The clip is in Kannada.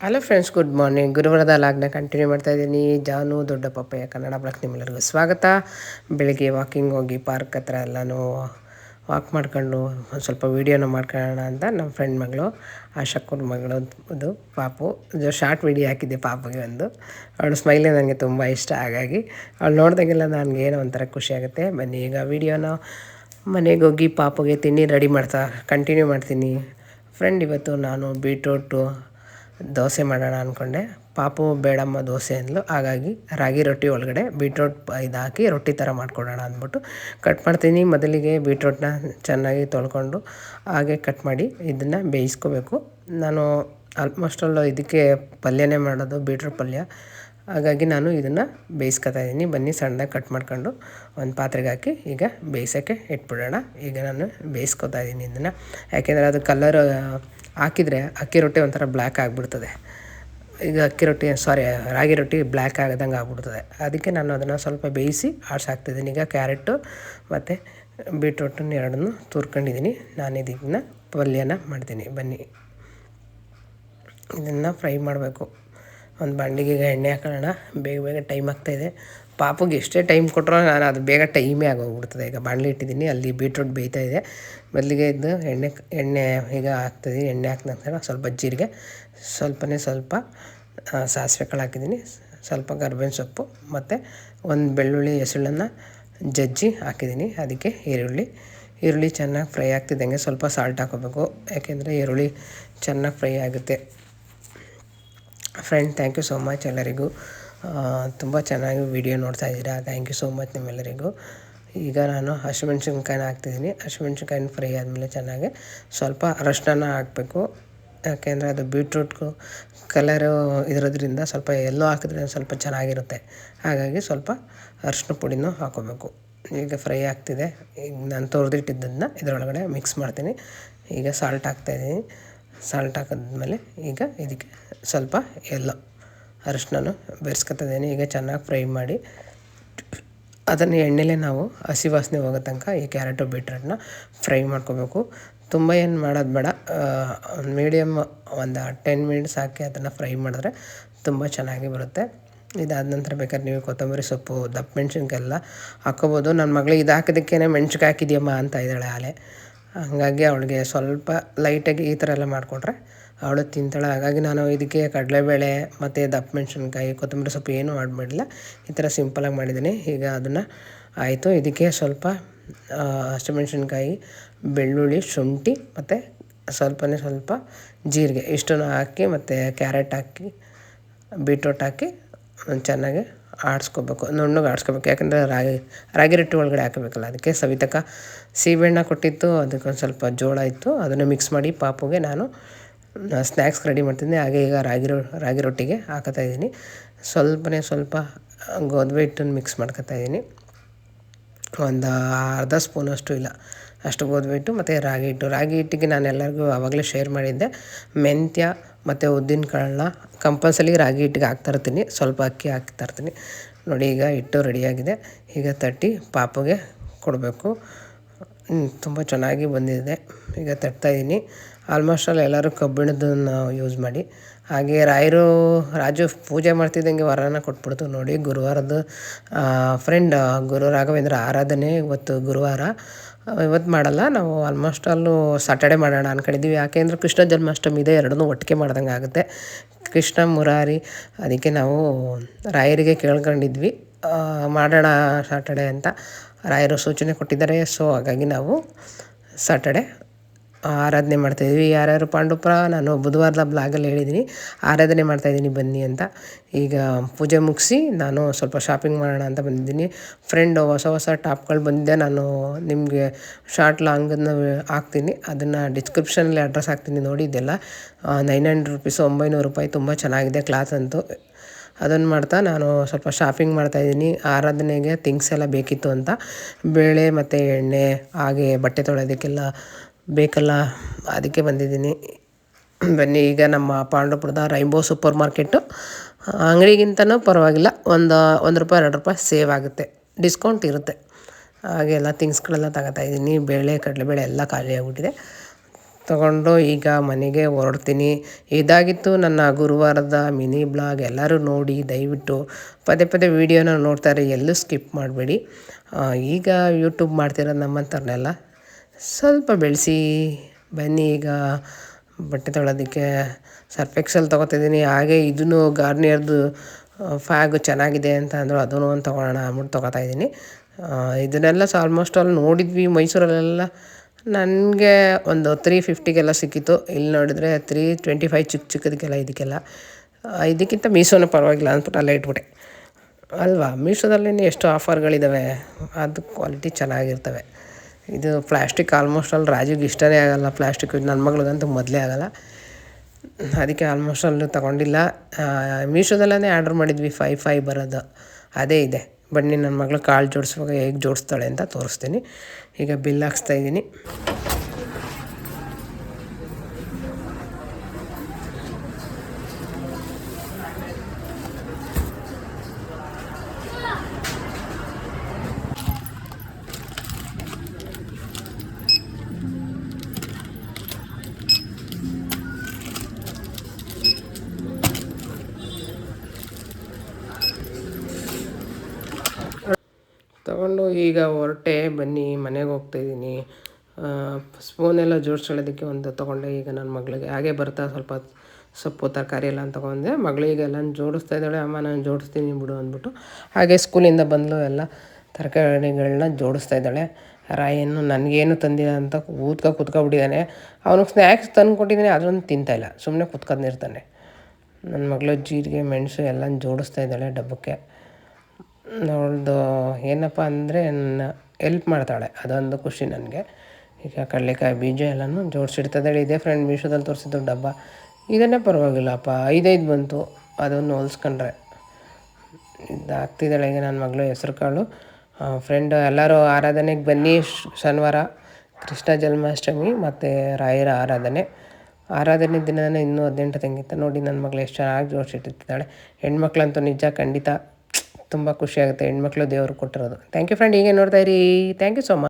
ಹಲೋ ಫ್ರೆಂಡ್ಸ್ ಗುಡ್ ಮಾರ್ನಿಂಗ್ ಗುರುವಾರದ ಲಾಗ್ನ ಕಂಟಿನ್ಯೂ ಮಾಡ್ತಾ ಇದ್ದೀನಿ. ಜಾನು ದೊಡ್ಡ ಪಪ್ಪಯ್ಯ ಕನ್ನಡ ಬ್ಲಾಕ್ ನಿಮ್ಮೆಲ್ಲರಿಗೂ ಸ್ವಾಗತ. ಬೆಳಿಗ್ಗೆ ವಾಕಿಂಗ್ ಹೋಗಿ ಪಾರ್ಕ್ ಹತ್ರ ಎಲ್ಲನೂ ವಾಕ್ ಮಾಡ್ಕೊಂಡು ಒಂದು ಸ್ವಲ್ಪ ವೀಡಿಯೋನ ಮಾಡ್ಕೊಳ್ಳೋಣ ಅಂತ ನಮ್ಮ ಫ್ರೆಂಡ್ ಮಗಳು ಆಶಕ್ಕೂರ್ ಮಗಳು ಇದು ಪಾಪು. ಇದು ಶಾರ್ಟ್ ವೀಡಿಯೋ ಹಾಕಿದ್ದೆ ಪಾಪುಗೆ ಒಂದು. ಅವಳು ಸ್ಮೈಲೇ ನನಗೆ ತುಂಬ ಇಷ್ಟ. ಹಾಗಾಗಿ ಅವಳು ನೋಡಿದಾಗೆಲ್ಲ ನನಗೆ ಏನೋ ಒಂಥರ ಖುಷಿ ಆಗುತ್ತೆ. ಬನ್ನಿ ಈಗ ವೀಡಿಯೋನ ಮನೆಗೆ ಹೋಗಿ ಪಾಪುಗೆ ತಿಂಡಿ ರೆಡಿ ಮಾಡ್ತಾ ಕಂಟಿನ್ಯೂ ಮಾಡ್ತೀನಿ. ಫ್ರೆಂಡ್ ಇವತ್ತು ನಾನು ಬೀಟ್ರೂಟು ದೋಸೆ ಮಾಡೋಣ ಅಂದ್ಕೊಂಡೆ ಪಾಪು ಬೇಡಮ್ಮ ದೋಸೆ ಅಂದ್ಲು. ಹಾಗಾಗಿ ರಾಗಿ ರೊಟ್ಟಿ ಒಳಗಡೆ ಬೀಟ್ರೋಟ್ ಇದು ಹಾಕಿ ರೊಟ್ಟಿ ಥರ ಮಾಡ್ಕೊಡೋಣ ಅಂದ್ಬಿಟ್ಟು ಕಟ್ ಮಾಡ್ತೀನಿ. ಮೊದಲಿಗೆ ಬೀಟ್ರೋಟ್ನ ಚೆನ್ನಾಗಿ ತೊಳ್ಕೊಂಡು ಹಾಗೆ ಕಟ್ ಮಾಡಿ ಇದನ್ನು ಬೇಯಿಸ್ಕೋಬೇಕು. ನಾನು ಆಲ್ಮೋಸ್ಟ್ ಅಲ್ಲ ಇದಕ್ಕೆ ಪಲ್ಯನೇ ಮಾಡೋದು, ಬೀಟ್ರೋಟ್ ಪಲ್ಯ. ಹಾಗಾಗಿ ನಾನು ಇದನ್ನು ಬೇಯಿಸ್ಕೊತಾ ಇದ್ದೀನಿ. ಬನ್ನಿ, ಸಣ್ಣದಾಗಿ ಕಟ್ ಮಾಡ್ಕೊಂಡು ಒಂದು ಪಾತ್ರೆಗೆ ಹಾಕಿ ಈಗ ಬೇಯಿಸೋಕ್ಕೆ ಇಟ್ಬಿಡೋಣ. ಈಗ ನಾನು ಬೇಯಿಸ್ಕೊತಾ ಇದ್ದೀನಿ ಇದನ್ನು. ಯಾಕೆಂದರೆ ಅದು ಕಲರ್ ಹಾಕಿದರೆ ಅಕ್ಕಿ ರೊಟ್ಟಿ ಒಂಥರ ಬ್ಲ್ಯಾಕ್ ಆಗಿಬಿಡ್ತದೆ. ಈಗ ಅಕ್ಕಿ ರೊಟ್ಟಿ, ಸಾರಿ, ರಾಗಿ ರೊಟ್ಟಿ ಬ್ಲ್ಯಾಕ್ ಆಗದಂಗೆ ಆಗ್ಬಿಡ್ತದೆ. ಅದಕ್ಕೆ ನಾನು ಅದನ್ನು ಸ್ವಲ್ಪ ಬೇಯಿಸಿ ಆಡ್ಸಾಕ್ತಿದ್ದೀನಿ ಈಗ ಕ್ಯಾರೆಟು ಮತ್ತು ಬೀಟ್ರೂಟನ್ನು ಎರಡನ್ನು ತುರ್ಕೊಂಡಿದ್ದೀನಿ. ನಾನು ಇದನ್ನು ಪಲ್ಯನ ಮಾಡ್ತೀನಿ. ಬನ್ನಿ. ಇದನ್ನು ಫ್ರೈ ಮಾಡಬೇಕು. ಒಂದು ಬಂಡಿಗೆ ಎಣ್ಣೆ ಹಾಕೋಣ. ಬೇಗ ಬೇಗ ಟೈಮ್ ಆಗ್ತಾಯಿದೆ ಪಾಪುಗೆ ಎಷ್ಟೇ ಟೈಮ್ ಕೊಟ್ಟರೂ ನಾನು ಅದು ಬೇಗ ಟೈಮೇ ಆಗೋಗ್ಬಿಡ್ತದೆ. ಈಗ ಬಾಣಲಿ ಇಟ್ಟಿದ್ದೀನಿ, ಅಲ್ಲಿ ಬೀಟ್ರೂಟ್ ಬೇಯ್ತಾ ಇದೆ. ಮೊದಲಿಗೆ ಇದ್ದು ಎಣ್ಣೆ ಎಣ್ಣೆ ಈಗ ಹಾಕ್ತಿದ್ದೀನಿ, ಎಣ್ಣೆ ಹಾಕಿದ ನಂತರ ಸ್ವಲ್ಪ ಜೀರಿಗೆ, ಸ್ವಲ್ಪನೇ ಸ್ವಲ್ಪ ಸಾಸಿವೆ ಹಾಕಿದ್ದೀನಿ, ಸ್ವಲ್ಪ ಕರ್ಬೇವಿನ ಸೊಪ್ಪು, ಮತ್ತು ಒಂದು ಬೆಳ್ಳುಳ್ಳಿ ಹೆಸಳನ್ನು ಜಜ್ಜಿ ಹಾಕಿದ್ದೀನಿ. ಅದಕ್ಕೆ ಈರುಳ್ಳಿ. ಈರುಳ್ಳಿ ಚೆನ್ನಾಗಿ ಫ್ರೈ ಆಗ್ತಿದ್ದಂಗೆ ಸ್ವಲ್ಪ ಸಾಲ್ಟ್ ಹಾಕೋಬೇಕು. ಯಾಕೆಂದರೆ ಈರುಳ್ಳಿ ಚೆನ್ನಾಗಿ ಫ್ರೈ ಆಗುತ್ತೆ. Friend thank you so much ಎಲ್ಲರಿಗೂ. ತುಂಬ ಚೆನ್ನಾಗಿ ವಿಡಿಯೋ ನೋಡ್ತಾ ಇದ್ದೀರಾ? ಥ್ಯಾಂಕ್ ಯು ಸೋ ಮಚ್ ನಿಮ್ಮೆಲ್ಲರಿಗೂ. ಈಗ ನಾನು ಹಸಿಮೆಣ್ಸಿನ್ಕಾಯಿನ ಹಾಕ್ತಿದ್ದೀನಿ. ಹಸಿಮೆಣ್ಸಿನ್ಕಾಯಿನ ಫ್ರೈ ಆದಮೇಲೆ ಚೆನ್ನಾಗಿ ಸ್ವಲ್ಪ ಅರಶಿನ ಹಾಕಬೇಕು. ಯಾಕೆಂದರೆ ಅದು ಬೀಟ್ರೂಟ್ಗೂ ಕಲರು ಇರೋದ್ರಿಂದ ಸ್ವಲ್ಪ ಎಲ್ಲೋ ಹಾಕಿದ್ರೆ ಸ್ವಲ್ಪ ಚೆನ್ನಾಗಿರುತ್ತೆ. ಹಾಗಾಗಿ ಸ್ವಲ್ಪ ಅರಶಿನ ಪುಡಿನೂ ಹಾಕೋಬೇಕು ಈಗ ಫ್ರೈ ಆಗ್ತಿದೆ. ಈಗ ನಾನು ತೊರೆದಿಟ್ಟಿದ್ದನ್ನು ಇದರೊಳಗಡೆ ಮಿಕ್ಸ್ ಮಾಡ್ತೀನಿ. ಈಗ ಸಾಲ್ಟ್ ಹಾಕ್ತಾಯಿದ್ದೀನಿ ಸಾಲ್ಟ್ ಹಾಕಿದ್ಮೇಲೆ ಈಗ ಇದಕ್ಕೆ ಸ್ವಲ್ಪ ಎಲ್ಲೋ ಅರಿಶಿನೂ ಬೆರೆಸ್ಕೊತಿದ್ದೀನಿ. ಈಗ ಚೆನ್ನಾಗಿ ಫ್ರೈ ಮಾಡಿ ಅದನ್ನು ಎಣ್ಣೆಲೇ ನಾವು ಹಸಿ ವಾಸನೆ ಹೋಗೋ ತನಕ ಈ ಕ್ಯಾರೆಟು ಬೀಟ್ರೂಟ್ನ ಫ್ರೈ ಮಾಡ್ಕೋಬೇಕು. ತುಂಬ ಏನು ಮಾಡೋದು ಬೇಡ. ಮೀಡಿಯಮ್ ಒಂದು ಟೆನ್ ಮಿನಿಟ್ಸ್ ಹಾಕಿ ಅದನ್ನು ಫ್ರೈ ಮಾಡಿದ್ರೆ ತುಂಬ ಚೆನ್ನಾಗಿ ಬರುತ್ತೆ. ಇದಾದ ನಂತರ ಬೇಕಾದ್ರೆ ನೀವು ಕೊತ್ತಂಬರಿ ಸೊಪ್ಪು, ದಪ್ಪ ಮೆಣಸಿನ್ಕಾಯೆಲ್ಲ ಹಾಕ್ಕೋಬೋದು ನನ್ನ ಮಗಳಿಗೆ ಇದು ಹಾಕಿದ್ದಕ್ಕೇನೆ ಮೆಣ್ಸಿನ್ಕಾಯಿ ಹಾಕಿದೆಯಮ್ಮ ಅಂತ ಇದ್ದಾಳೆ ಆಲೆ. ಹಾಗಾಗಿ ಅವಳಿಗೆ ಸ್ವಲ್ಪ ಲೈಟಾಗಿ ಈ ಥರ ಎಲ್ಲ ಮಾಡಿಕೊಟ್ರೆ ಅವಳು ತಿಂತಾಳೆ. ಹಾಗಾಗಿ ನಾನು ಇದಕ್ಕೆ ಕಡಲೆಬೇಳೆ ಮತ್ತು ದಪ್ಪ ಮೆಣಸಿನ್ಕಾಯಿ ಕೊತ್ತಂಬರಿ ಸೊಪ್ಪು ಏನೂ ಮಾಡಿಲ್ಲ. ಈ ಥರ ಸಿಂಪಲಾಗಿ ಮಾಡಿದ್ದೀನಿ. ಈಗ ಅದನ್ನು ಆಯಿತು. ಇದಕ್ಕೆ ಸ್ವಲ್ಪ ಹಸಿಮೆಣ್ಸಿನ್ಕಾಯಿ, ಬೆಳ್ಳುಳ್ಳಿ, ಶುಂಠಿ ಮತ್ತು ಸ್ವಲ್ಪನೇ ಸ್ವಲ್ಪ ಜೀರಿಗೆ ಇಷ್ಟನ್ನು ಹಾಕಿ ಮತ್ತು ಕ್ಯಾರೆಟ್ ಹಾಕಿ, ಬೀಟ್ರೋಟ್ ಹಾಕಿ ಚೆನ್ನಾಗಿ ಆಡಿಸ್ಕೋಬೇಕು. ನುಣ್ಣಗೆ ಆಡಿಸ್ಕೋಬೇಕು. ಯಾಕಂದರೆ ರಾಗಿ ರಾಗಿ ರೊಟ್ಟಿ ಒಳಗಡೆ ಹಾಕಬೇಕಲ್ಲ. ಅದಕ್ಕೆ ಸವಿತಕ್ಕ ಸೀಬೆಹಣ್ಣು ಕೊಟ್ಟಿತ್ತು. ಅದಕ್ಕೊಂದು ಸ್ವಲ್ಪ ಜೋಳ ಇತ್ತು. ಅದನ್ನು ಮಿಕ್ಸ್ ಮಾಡಿ ಪಾಪುಗೆ ನಾನು ಸ್ನ್ಯಾಕ್ಸ್ ರೆಡಿ ಮಾಡ್ತಿದ್ದೆ ಹಾಗೆ ಈಗ ರಾಗಿ ರೊ, ರಾಗಿ ರೊಟ್ಟಿಗೆ ಹಾಕೋತಾ ಇದ್ದೀನಿ. ಸ್ವಲ್ಪನೇ ಸ್ವಲ್ಪ ಗೋಧಿ ಹಿಟ್ಟನ್ನು ಮಿಕ್ಸ್ ಮಾಡ್ಕೊತಾ ಇದ್ದೀನಿ. ಒಂದು ಅರ್ಧ ಸ್ಪೂನಷ್ಟು ಇಲ್ಲ. ಅಷ್ಟು ಗೋಧಿ ಹಿಟ್ಟು ಮತ್ತು ರಾಗಿ ಹಿಟ್ಟು. ರಾಗಿ ಹಿಟ್ಟಿಗೆ ನಾನು ಎಲ್ಲರಿಗೂ ಆವಾಗಲೇ ಶೇರ್ ಮಾಡಿದ್ದೆ. ಮೆಂತ್ಯ ಮತ್ತು ಉದ್ದಿನ ಕಾಳನ್ನ ಕಂಪಲ್ಸರಿ ರಾಗಿ ಹಿಟ್ಟಿಗೆ ಹಾಕ್ತಾಯಿರ್ತೀನಿ ಸ್ವಲ್ಪ ಅಕ್ಕಿ ಹಾಕ್ತಾಯಿರ್ತೀನಿ ನೋಡಿ ಈಗ ಹಿಟ್ಟು ರೆಡಿಯಾಗಿದೆ ಈಗ ತಟ್ಟಿ ಪಾಪುಗೆ ಕೊಡಬೇಕು. ತುಂಬ ಚೆನ್ನಾಗಿ ಬಂದಿದೆ. ಈಗ ತಟ್ತಾಯಿದ್ದೀನಿ ಆಲ್ಮೋಸ್ಟ್ ಅಲ್ಲಿ ಎಲ್ಲರೂ ಕಬ್ಬಿಣದನ್ನು ಯೂಸ್ ಮಾಡಿ. ಹಾಗೆ ರಾಯರು, ರಾಜು ಪೂಜೆ ಮಾಡ್ತಿದ್ದಂಗೆ ವರನ ಕೊಟ್ಬಿಡ್ತು. ನೋಡಿ, ಗುರುವಾರದ ಫ್ರೆಂಡ್ ಗುರು ರಾಘವೇಂದ್ರ ಆರಾಧನೆ ಇವತ್ತು ಗುರುವಾರ. ಇವತ್ತು ಮಾಡಲ್ಲ, ನಾವು ಆಲ್ಮೋಸ್ಟ್ ಅಲ್ಲೂ ಸಾಟರ್ಡೆ ಮಾಡೋಣ ಅಂದ್ಕೊಂಡಿದ್ದೀವಿ ಯಾಕೆಂದರೆ ಕೃಷ್ಣ ಜನ್ಮಾಷ್ಟಮಿ ಇದೆ, ಎರಡನ್ನೂ ಒಟ್ಟಿಗೆ ಮಾಡ್ದಂಗೆ ಆಗುತ್ತೆ. ಕೃಷ್ಣ ಮುರಾರಿ, ಅದಕ್ಕೆ ನಾವು ರಾಯರಿಗೆ ಕೇಳ್ಕೊಂಡಿದ್ವಿ. ಮಾಡೋಣ ಸಾಟರ್ಡೆ ಅಂತ. ರಾಯರು ಸೂಚನೆ ಕೊಟ್ಟಿದ್ದಾರೆ ಸೊ ಹಾಗಾಗಿ ನಾವು ಸಾಟರ್ಡೆ ಆರಾಧನೆ ಮಾಡ್ತಾಯಿದ್ವಿ ಯಾರ್ಯಾರು ಪಾಂಡುಪುರ, ನಾನು ಬುಧವಾರದ ಬ್ಲಾಗಲ್ಲಿ ಹೇಳಿದ್ದೀನಿ ಆರಾಧನೆ ಮಾಡ್ತಾಯಿದ್ದೀನಿ ಬನ್ನಿ ಅಂತ. ಈಗ ಪೂಜೆ ಮುಗಿಸಿ ನಾನು ಸ್ವಲ್ಪ ಶಾಪಿಂಗ್ ಮಾಡೋಣ ಅಂತ ಬಂದಿದ್ದೀನಿ. ಫ್ರೆಂಡ್ ಹೊಸ ಹೊಸ ಟಾಪ್ಗಳು ಬಂದಿದೆ. ನಾನು ನಿಮಗೆ ಶಾರ್ಟ್ ಲಾಂಗನ್ನು ಹಾಕ್ತೀನಿ. ಅದನ್ನು ಡಿಸ್ಕ್ರಿಪ್ಷನಲ್ಲಿ ಅಡ್ರೆಸ್ ಹಾಕ್ತೀನಿ ನೋಡಿ. ಇದೆಲ್ಲ ನೈನ್ ಹಂಡ್ರೆಡ್ ರುಪೀಸ್ ಒಂಬೈನೂರು ರೂಪಾಯಿ ತುಂಬ ಚೆನ್ನಾಗಿದೆ ಕ್ಲಾತ್ ಅಂತೂ. ಅದನ್ನು ಮಾಡ್ತಾ ನಾನು ಸ್ವಲ್ಪ ಶಾಪಿಂಗ್ ಮಾಡ್ತಾಯಿದ್ದೀನಿ ಆರಾಧನೆಗೆ ಥಿಂಗ್ಸ್ ಎಲ್ಲ ಬೇಕಿತ್ತು ಅಂತ. ಬೇಳೆ ಮತ್ತು ಎಣ್ಣೆ, ಹಾಗೆ ಬಟ್ಟೆ ತೊಳೆಯೋದಕ್ಕೆಲ್ಲ ಬೇಕಲ್ಲ, ಅದಕ್ಕೆ ಬಂದಿದ್ದೀನಿ. ಬನ್ನಿ, ಈಗ ನಮ್ಮ ಪಾಂಡವಪುರದ ರೈಂಬೋ ಸೂಪರ್ ಮಾರ್ಕೆಟು. ಅಂಗಡಿಗಿಂತನೂ ಪರವಾಗಿಲ್ಲ, ಒಂದು ಒಂದು ರೂಪಾಯಿ, ಎರಡು ರೂಪಾಯಿ ಸೇವ್ ಆಗುತ್ತೆ. ಡಿಸ್ಕೌಂಟ್ ಇರುತ್ತೆ. ಹಾಗೆ ಎಲ್ಲ ಥಿಂಗ್ಸ್ಗಳೆಲ್ಲ ತಗೋತಾ ಇದ್ದೀನಿ. ಬೇಳೆ, ಕಡಲೆಬೇಳೆ ಎಲ್ಲ ಖಾಲಿ ಆಗಿಬಿಟ್ಟಿದೆ. ತಗೊಂಡು ಈಗ ಮನೆಗೆ ಹೊರಡ್ತೀನಿ. ಇದಾಗಿತ್ತು ನನ್ನ ಗುರುವಾರದ ಮಿನಿ ಬ್ಲಾಗ್. ಎಲ್ಲರೂ ನೋಡಿ, ದಯವಿಟ್ಟು ಪದೇ ಪದೇ ವೀಡಿಯೋನ ನೋಡ್ತಾರೆ ಎಲ್ಲೂ ಸ್ಕಿಪ್ ಮಾಡಬೇಡಿ. ಈಗ ಯೂಟ್ಯೂಬ್ ಮಾಡ್ತಿರೋದು ನಮ್ಮಂಥವ್ರನ್ನೆಲ್ಲ ಸ್ವಲ್ಪ ಬೆಳೆಸಿ, ಬನ್ನಿ ಈಗ. ಬಟ್ಟೆ ತೊಳೋದಕ್ಕೆ ಸರ್ಫ್ ಎಕ್ಸೆಲ್ ತೊಗೋತಿದ್ದೀನಿ. ಹಾಗೆ ಇದನ್ನು ಗಾರ್ನಿಯರ್ದು ಫ್ಯಾಗು ಚೆನ್ನಾಗಿದೆ ಅಂತ ಅಂದರು, ಅದನ್ನು ಒಂದು ತೊಗೊಳೋಣ ಅಂದ್ಬಿಟ್ಟು ತೊಗೋತಾ ಇದ್ದೀನಿ. ಇದನ್ನೆಲ್ಲ ಸಹ ಆಲ್ಮೋಸ್ಟ್ ಆಲ್ ನೋಡಿದ್ವಿ ಮೈಸೂರಲ್ಲೆಲ್ಲ. ನನಗೆ ಒಂದು ತ್ರೀ ಫಿಫ್ಟಿಗೆಲ್ಲ ಸಿಕ್ಕಿತ್ತು. ಇಲ್ಲಿ ನೋಡಿದರೆ ತ್ರೀ ಟ್ವೆಂಟಿ ಫೈವ್ ಚಿಕ್ಕ ಚಿಕ್ಕದಕ್ಕೆಲ್ಲ, ಇದಕ್ಕೆಲ್ಲ. ಇದಕ್ಕಿಂತ ಮೀಸೋನೇ ಪರವಾಗಿಲ್ಲ ಅಂದ್ಬಿಟ್ಟು ಅಲ್ಲೇ ಇಟ್ಬಿಟ್ಟೆ. ಅಲ್ವಾ? ಮೀಶೋದಲ್ಲಿ ಎಷ್ಟು ಆಫರ್ಗಳಿದ್ದಾವೆ ಅದು ಕ್ವಾಲಿಟಿ ಚೆನ್ನಾಗಿರ್ತವೆ. ಇದು ಪ್ಲ್ಯಾಸ್ಟಿಕ್ ಆಲ್ಮೋಸ್ಟ್ ಅಲ್ಲಿ ರಾಜುಗೆ ಇಷ್ಟನೇ ಆಗಲ್ಲ ಪ್ಲ್ಯಾಸ್ಟಿಕ್ ನನ್ನ ಮಗಳಿಗಂತೂ ಮೊದಲೇ ಆಗಲ್ಲ. ಅದಕ್ಕೆ ಆಲ್ಮೋಸ್ಟ್ ಅಲ್ಲಿ ತೊಗೊಂಡಿಲ್ಲ. ಮೀಶೋದಲ್ಲೇ ಆರ್ಡ್ರ್ ಮಾಡಿದ್ವಿ ಫೈ ಫೈ ಬರೋದು. ಅದೇ ಇದೆ. ಬನ್ನಿ ನನ್ನ ಮಗಳು ಕಾಳು ಜೋಡಿಸುವಾಗ ಹೇಗೆ ಜೋಡಿಸ್ತಾಳೆ ಅಂತ ತೋರಿಸ್ತೀನಿ. ಈಗ ಬಿಲ್ ಹಾಕ್ಸ್ತಾ ಇದ್ದೀನಿ. ತಗೊಂಡು ಈಗ ಹೊರಟೆ ಬನ್ನಿ, ಮನೆಗೆ ಹೋಗ್ತಾಯಿದ್ದೀನಿ ಸ್ಪೂನೆಲ್ಲ ಜೋಡಿಸ್ಕೊಳ್ಳೋದಕ್ಕೆ ಒಂದು ತೊಗೊಂಡೆ. ಈಗ ನನ್ನ ಮಗಳಿಗೆ ಹಾಗೆ ಬರ್ತಾ ಸ್ವಲ್ಪ ಸೊಪ್ಪು, ತರಕಾರಿ ಎಲ್ಲ ತೊಗೊಂಡೆ. ಮಗಳಿಗೆಲ್ಲ ಜೋಡಿಸ್ತಾ ಇದ್ದಾಳೆ. ಅಮ್ಮ, ನಾನು ಜೋಡಿಸ್ತೀನಿ ಬಿಡು ಅಂದ್ಬಿಟ್ಟು ಹಾಗೆ ಸ್ಕೂಲಿಂದ ಬಂದಲು. ಎಲ್ಲ ತರಕಾರಿಗಳನ್ನ ಜೋಡಿಸ್ತಾ ಇದ್ದಾಳೆ. ರಾಯನ್ನು ನನಗೇನು ತಂದಿಲ್ಲ ಅಂತ ಕೂತ್ಕೊ ಕೂತ್ಕೊಬಿಟ್ಟಿದ್ದಾನೆ ಅವನಿಗೆ ಸ್ನ್ಯಾಕ್ಸ್ ತಂದು ಕೊಟ್ಟಿದ್ದೀನಿ ಅದನ್ನು ತಿಂತಾಯಿಲ್ಲ ಸುಮ್ಮನೆ ಕೂತ್ಕೊಂಡಿರ್ತಾನೆ ನನ್ನ ಮಗಳು ಜೀರಿಗೆ, ಮೆಣಸು ಎಲ್ಲ ಜೋಡಿಸ್ತಾ ಇದ್ದಾಳೆ ಡಬ್ಬಕ್ಕೆ. ಅವಳದು ಏನಪ್ಪ ಅಂದರೆ ನನ್ನ ಎಲ್ಪ್ ಮಾಡ್ತಾಳೆ. ಅದೊಂದು ಖುಷಿ ನನಗೆ. ಈಗ ಕಡಲೆಕಾಯಿ ಬೀಜ ಎಲ್ಲನೂ ಜೋಡಿಸಿಡ್ತದಳಿ ಇದೇ ಫ್ರೆಂಡ್ ಮೀಶೋದಲ್ಲಿ ತೋರಿಸಿದ್ದು ಡಬ್ಬ. ಇದನ್ನೇ ಪರವಾಗಿಲ್ಲಪ್ಪ. ಐದೈದು ಬಂತು. ಅದನ್ನು ಹೋಲ್ಸ್ಕೊಂಡ್ರೆ. ಇದಾಗ್ತಿದ್ದಾಳೆ. ಈಗ ನನ್ನ ಮಗಳು ಹೆಸ್ರು ಕಾಳು. ಫ್ರೆಂಡ್ ಎಲ್ಲರೂ ಆರಾಧನೆಗೆ ಬನ್ನಿ. ಶನಿವಾರ ಕೃಷ್ಣ ಜನ್ಮಾಷ್ಟಮಿ ಮತ್ತು ರಾಯರ ಆರಾಧನೆ. ಆರಾಧನೆ ದಿನನೇ ಇನ್ನೂ ಹದಿನೆಂಟು ತೆಂಗಿತ್ತು. ನೋಡಿ ನನ್ನ ಮಗಳು ಎಷ್ಟು ಚೆನ್ನಾಗಿ ಜೋಡಿಸಿಟ್ಟಿರ್ತಿದ್ದಾಳೆ ಹೆಣ್ಮಕ್ಳಂತೂ ನಿಜ ಖಂಡಿತ ತುಂಬ ಖುಷಿಯಾಗುತ್ತೆ. ಹೆಣ್ಮಕ್ಳು ದೇವರು ಕೊಟ್ಟಿರೋದು. ಥ್ಯಾಂಕ್ ಯು ಫ್ರೆಂಡ್ ಹೀಗೆ ನೋಡ್ತಾ ಇರಿ. Thank you so much